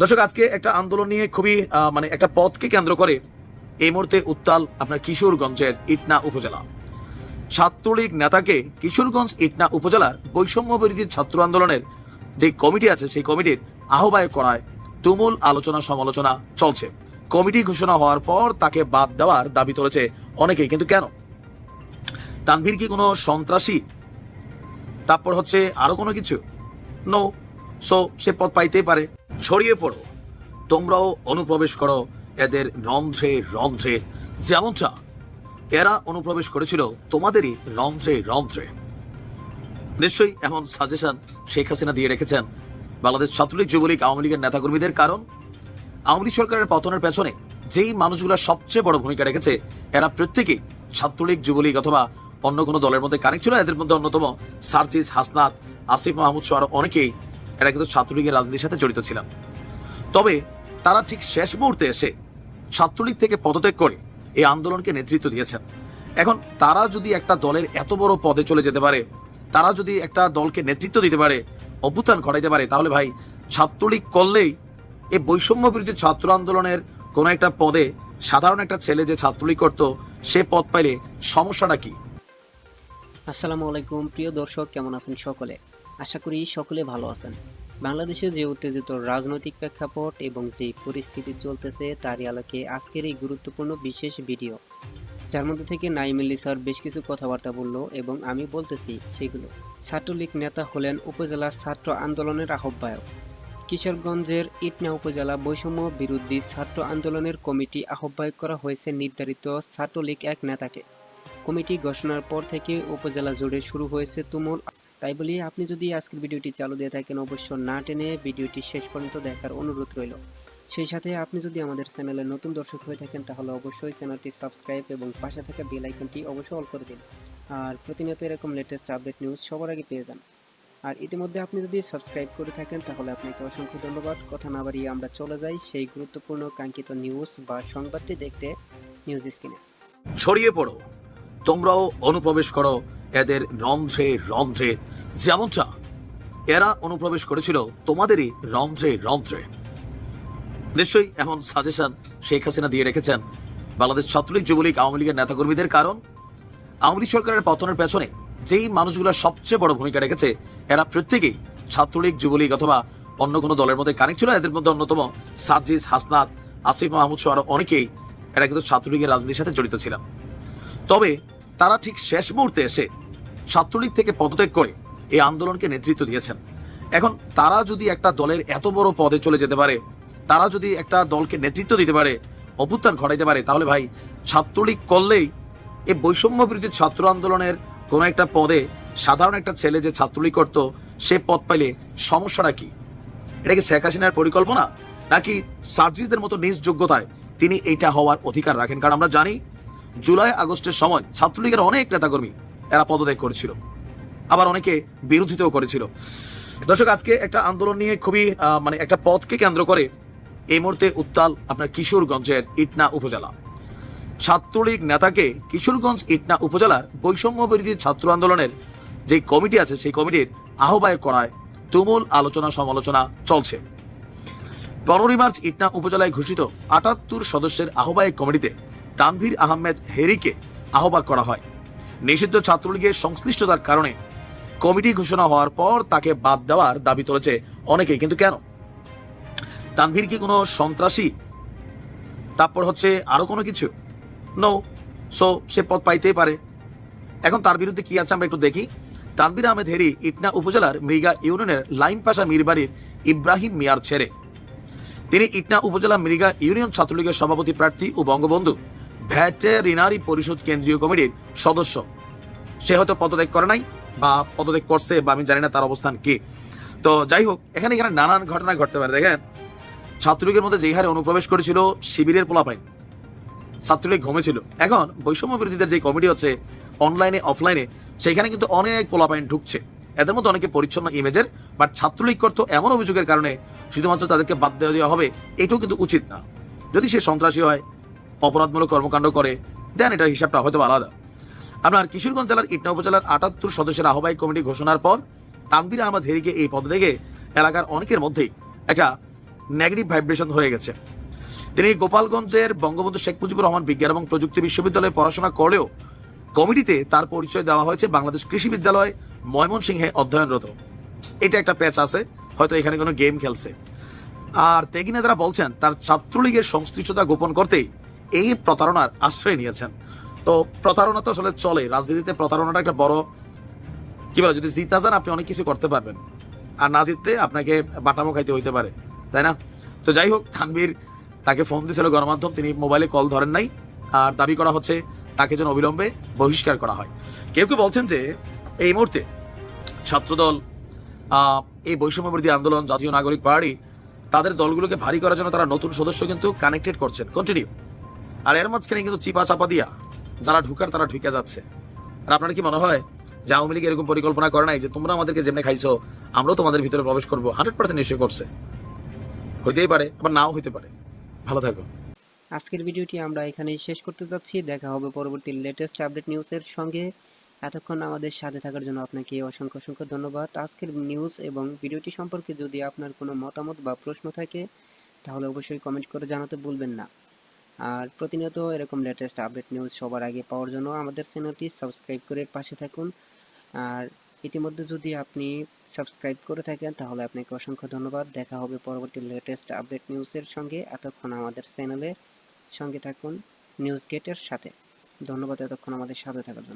দর্শক, আজকে একটা আন্দোলন নিয়ে খুবই মানে একটা পথকে কেন্দ্র করে এই মুহূর্তে উত্তাল আপনার কিশোরগঞ্জের ইটনা উপজেলা। ছাত্রলীগ নেতাকে কিশোরগঞ্জ ইটনা উপজেলার বৈষম্য বিরোধী ছাত্র আন্দোলনের যে কমিটি আছে, সেই কমিটির আহ্বায়ক করায় তুমুল আলোচনা সমালোচনা চলছে। কমিটি ঘোষণা হওয়ার পর তাকে বাদ দেওয়ার দাবি তুলেছে অনেকেই, কিন্তু কেন? তানভীর কি কোনো সন্ত্রাসী? তারপর হচ্ছে আরও কোনো কিছু? নো সো সে পথ পাইতেই পারে। ছড়িয়ে পড়ো। তোমরাও অনুপ্রবেশ করো এদের রন্ধ্রে রন্ধ্রে। যেমনটা এরা অনুপ্রবেশ করেছিল, তোমাদেরই রন্ধ্রে রন্ধ্রে। নিশ্চয়ই এমন সাজেশন শেখ হাসিনা দিয়ে রেখেছেন। বাংলাদেশ ছাত্রলীগ, যুবলীগ, আওয়ামী লীগের নেতাকর্মীদের কারণ। আওয়ামী লীগ সরকারের পতনের পেছনে যেই মানুষগুলো সবচেয়ে বড় ভূমিকা রেখেছে, এরা প্রত্যেকেই ছাত্রলীগ, যুবলীগ অথবা অন্য কোনো দলের মধ্যে কানেক্ট ছিল এদের মধ্যে অন্যতম সার্জিস হাসনাত, আসিফ মাহমুদ সহ আরও অনেকেই এরা কিন্তু ছাত্রলীগের রাজনীতির সাথে জড়িত ছিলাম। তবে তারা ঠিক শেষ মুহূর্তে এসে ছাত্রলীগ থেকে পদত্যাগ করে এই আন্দোলনকে নেতৃত্ব দিয়েছেন। এখন তারা যদি একটা দলের এত বড় পদে চলে যেতে পারে, তারা যদি একটা দলকে নেতৃত্ব দিতে পারে, অভ্যুত্থান ঘটাইতে পারে, তাহলে ভাই ছাত্রলীগ করলেই এই বৈষম্য বিরোধী ছাত্র আন্দোলনের কোন একটা পদে সাধারণ একটা ছেলে যে ছাত্রলীগ করতো, সে পদ পাইলে সমস্যাটা কি? আসসালামু আলাইকুম। প্রিয় দর্শক, কেমন আছেন সকলে? আশা করি সকলে ভালো আছেন। বাংলাদেশে যে উত্তেজিত রাজনৈতিক প্রেক্ষাপট এবং যে পরিস্থিতি চলতেছে তারই আলোকে আজকের এই গুরুত্বপূর্ণ বিশেষ ভিডিও। যার মধ্যে থেকে নাইমুল্লি স্যার বেশ কিছু কথাবার্তা বলল এবং আমি বলতেছি সেগুলো। ছাত্রলীগ নেতা হলেন উপজেলা ছাত্র আন্দোলনের আহ্বায়ক। কিশোরগঞ্জের ইটনা উপজেলা বৈষম্য বিরোধী ছাত্র আন্দোলনের কমিটি আহ্বায়ক করা হয়েছে নির্ধারিত ছাত্রলীগ এক নেতাকে। কমিটি ঘোষণার পর থেকে উপজেলা জুড়ে শুরু হয়েছে তুমুল তাই বলি, আপনি যদি আজকের ভিডিওটি চালু দিয়ে থাকেন, অবশ্য না টেনে ভিডিওটি শেষ পর্যন্ত দেখার অনুরোধ রইল। সেই সাথে আপনি যদি আমাদের চ্যানেলে নতুন দর্শক হয়ে থাকেন, তাহলে অবশ্যই চ্যানেলটি সাবস্ক্রাইব এবং পাশে থাকা বেল আইকনটি অবশ্যই অল করে দিন। আর প্রতিনিয়ত এরকম লেটেস্ট আপডেট নিউজ সবার আগে পেয়ে যান। আর ইতিমধ্যে আপনি যদি সাবস্ক্রাইব করে থাকেন, তাহলে আপনাকে অসংখ্য ধন্যবাদ। কথা না বাড়িয়ে আমরা চলে যাই সেই গুরুত্বপূর্ণ কাঙ্ক্ষিত নিউজ বা সংবাদটি দেখতে নিউজ স্ক্রিনে ছড়িয়ে পড়ো। তোমরাও অনুপ্রবেশ করো এদের রন্ধ্রে রন্ধ্রে। যেমনটা এরা অনুপ্রবেশ করেছিল, তোমাদেরই রন্ধ্রে রন্ধ্রে। নিশ্চয়ই এমন সাজেশন শেখ হাসিনা দিয়ে রেখেছেন। বাংলাদেশ ছাত্রলীগ, যুবলীগ, আওয়ামী লীগের নেতাকর্মীদের কারণ। আওয়ামী লীগ সরকারের পতনের পেছনে যেই মানুষগুলো সবচেয়ে বড় ভূমিকা রেখেছে, এরা প্রত্যেকেই ছাত্রলীগ, যুবলীগ অথবা অন্য কোনো দলের মধ্যে কানেক্ট ছিল এদের মধ্যে অন্যতম সার্জিস হাসনাত, আসিফ মাহমুদ সহ আরও অনেকেই এরা কিন্তু ছাত্রলীগের রাজনীতির সাথে জড়িত ছিলেন। তবে তারা ঠিক শেষ মুহূর্তে এসে ছাত্রলীগ থেকে পদত্যাগ করে এই আন্দোলনকে নেতৃত্ব দিয়েছেন। এখন তারা যদি একটা দলের এত বড় পদে চলে যেতে পারে, তারা যদি একটা দলকে নেতৃত্ব দিতে পারে, অভ্যুত্থান ঘটাইতে পারে, তাহলে ভাই ছাত্রলীগ করলেই এই বৈষম্য বিরোধী ছাত্র আন্দোলনের কোনো একটা পদে সাধারণ একটা ছেলে যে ছাত্রলীগ করতো, সে পদ পাইলে সমস্যাটা কি? এটা কি শেখ হাসিনার পরিকল্পনা? নাকি সার্জিসদের মতো নিজ যোগ্যতায় তিনি এইটা হওয়ার অধিকার রাখেন? কারণ আমরা জানি জুলাই আগস্টের সময় ছাত্রলীগের অনেক নেতাকর্মী এরা পদত্যাগ করেছিল। আবার অনেকে বিরোধিতাও করেছিল। দর্শক, আজকে একটা আন্দোলন নিয়ে খুবই মানে একটা পথকে কেন্দ্র করে এই মুহূর্তে উত্তাল আপনার কিশোরগঞ্জের ইটনা উপজেলা। ছাত্রলীগ নেতাকে কিশোরগঞ্জ ইটনা উপজেলার বৈষম্য বিরোধী ছাত্র আন্দোলনের যে কমিটি আছে, সেই কমিটির আহ্বায়ক করায় তুমুল আলোচনা সমালোচনা চলছে। পনেরোই মার্চ ইটনা উপজেলায় ঘোষিত আটাত্তর সদস্যের আহ্বায়ক কমিটিতে তানভীর আহমেদ হেরিকে আহ্বান করা হয়। নিষিদ্ধ ছাত্রলীগের সংশ্লিষ্টতার কারণে কমিটি ঘোষণা হওয়ার পর তাকে বাদ দেওয়ার দাবি তুলেছে অনেকেই, কিন্তু কেন? তানভীর কি কোনো সন্ত্রাসী? তারপর হচ্ছে আরও কোনো কিছু? নো সো সে পদ পাইতেই পারে। এখন তার বিরুদ্ধে কি আছে আমরা একটু দেখি। তানভীর আহমেদ হেরি ইটনা উপজেলার মৃগা ইউনিয়নের লাইন পাশা মীরবাড়ির ইব্রাহিম মিয়ার ছেড়ে তিনি ইটনা উপজেলা মৃগা ইউনিয়ন ছাত্রলীগের সভাপতি প্রার্থী ও বঙ্গবন্ধু। ভ্যাটেরিনারি পরিষদ কেন্দ্রীয় কমিটির সদস্য। সে হয়তো পদত্যাগ করে নাই বা পদত্যাগ করছে বা আমি জানি না তার অবস্থান কি। তো যাই হোক, এখানে এখানে নানান ঘটনা ঘটতে পারে। দেখেন, ছাত্রলীগের মধ্যে যেই হারে অনুপ্রবেশ করেছিল, শিবিরের পোলাপাইন ছাত্রলীগ ঘুমেছিল। এখন বৈষম্য বিরোধীদের যে কমিটি হচ্ছে অনলাইনে অফলাইনে সেখানে কিন্তু অনেক পোলাপাইন ঢুকছে। এদের মধ্যে অনেকে পরিচ্ছন্ন ইমেজের বাট ছাত্রলীগ করতো এমন অভিযোগের কারণে শুধুমাত্র তাদেরকে বাদ দেওয়া দেওয়া হবে, এটাও কিন্তু উচিত না। যদি সে সন্ত্রাসী হয় অপরাধমূলক কর্মকাণ্ড করে দেন এটার হিসাবটা হয়তো আলাদা। আপনার কিশোরগঞ্জ জেলার ইটনা উপজেলার আটাত্তর সদস্যের আহ্বায়ক কমিটি ঘোষণার পর তানভীর আহমদ হেরিকে এই পদ থেকে এলাকার অনেকের মধ্যেই একটা নেগেটিভ ভাইব্রেশন হয়ে গেছে। তিনি গোপালগঞ্জের বঙ্গবন্ধু শেখ মুজিবুর রহমান বিজ্ঞান এবং প্রযুক্তি বিশ্ববিদ্যালয়ে পড়াশোনা করলেও কমিটিতে তার পরিচয় দেওয়া হয়েছে বাংলাদেশ কৃষি বিদ্যালয় ময়মনসিংহে অধ্যয়নরত। এটা একটা প্যাচ আছে, হয়তো এখানে কোনো গেম খেলছে। আর তেগি নেতারা বলছেন, তার ছাত্রলীগের সংশ্লিষ্টতা গোপন করতেই এই প্রতারণার আশ্রয় নিয়েছেন। তো প্রতারণা তো আসলে চলে রাজনীতিতে প্রতারণাটা একটা বড়, কি বলে, যদি জিতা যান আপনি অনেক কিছু করতে পারবেন। আর না জিততে আপনাকে বাটামো খাইতে হইতে পারে, তাই না? তো যাই হোক থানবীর তাকে ফোন দিয়েছিল গণমাধ্যম, তিনি মোবাইলে কল ধরেন নাই। আর দাবি করা হচ্ছে তাকে যেন অবিলম্বে বহিষ্কার করা হয়। কেউ কেউ বলছেন যে এই মুহূর্তে ছাত্রদল এই বৈষম্যবিরোধী আন্দোলন, জাতীয় নাগরিক পার্টি, তাদের দলগুলোকে ভারী করার জন্য তারা নতুন সদস্য কিন্তু কানেক্টেড করছেন। কন্টিনিউ আর এর মাঝখানে কিন্তু চিপা চাপা দিয়া যারা ঢুকার তারা ঢুকে যাচ্ছে। আর আপনার কি মনে হয় যে আওয়ামী লীগ এরকম পরিকল্পনা করে নাই যে তোমরা আমাদেরকে যেমনি খাইছো, আমরাও তোমাদের ভিতরে প্রবেশ করব? হান্ড্রেড পার্সেন্ট নিশ্চয় করছে। হইতেই পারে, আবার নাও হইতে পারে। ভালো থাকো। আজকের ভিডিওটি আমরা এখানেই শেষ করতে যাচ্ছি। দেখা হবে পরবর্তী লেটেস্ট আপডেট নিউজের সঙ্গে। এতক্ষণ আমাদের সাথে থাকার জন্য আপনাকে অসংখ্য অসংখ্য ধন্যবাদ। আজকের নিউজ এবং ভিডিওটি সম্পর্কে যদি আপনার কোনো মতামত বা প্রশ্ন থাকে, তাহলে অবশ্যই কমেন্ট করে জানাতে ভুলবেন না। আর প্রতিনিয়ত এরকম লেটেস্ট আপডেট নিউজ সবার আগে পাওয়ার জন্য আমাদের চ্যানেলটি সাবস্ক্রাইব করে পাশে থাকুন। আর ইতিমধ্যে যদি আপনি সাবস্ক্রাইব করে থাকেন, তাহলে আপনাকে অসংখ্য ধন্যবাদ। দেখা হবে পরবর্তী লেটেস্ট আপডেট নিউজের সঙ্গে। এতক্ষণ আমাদের চ্যানেলে সঙ্গে থাকুন নিউজ গেটের সাথে। ধন্যবাদ এতক্ষণ আমাদের সাথে থাকার জন্য।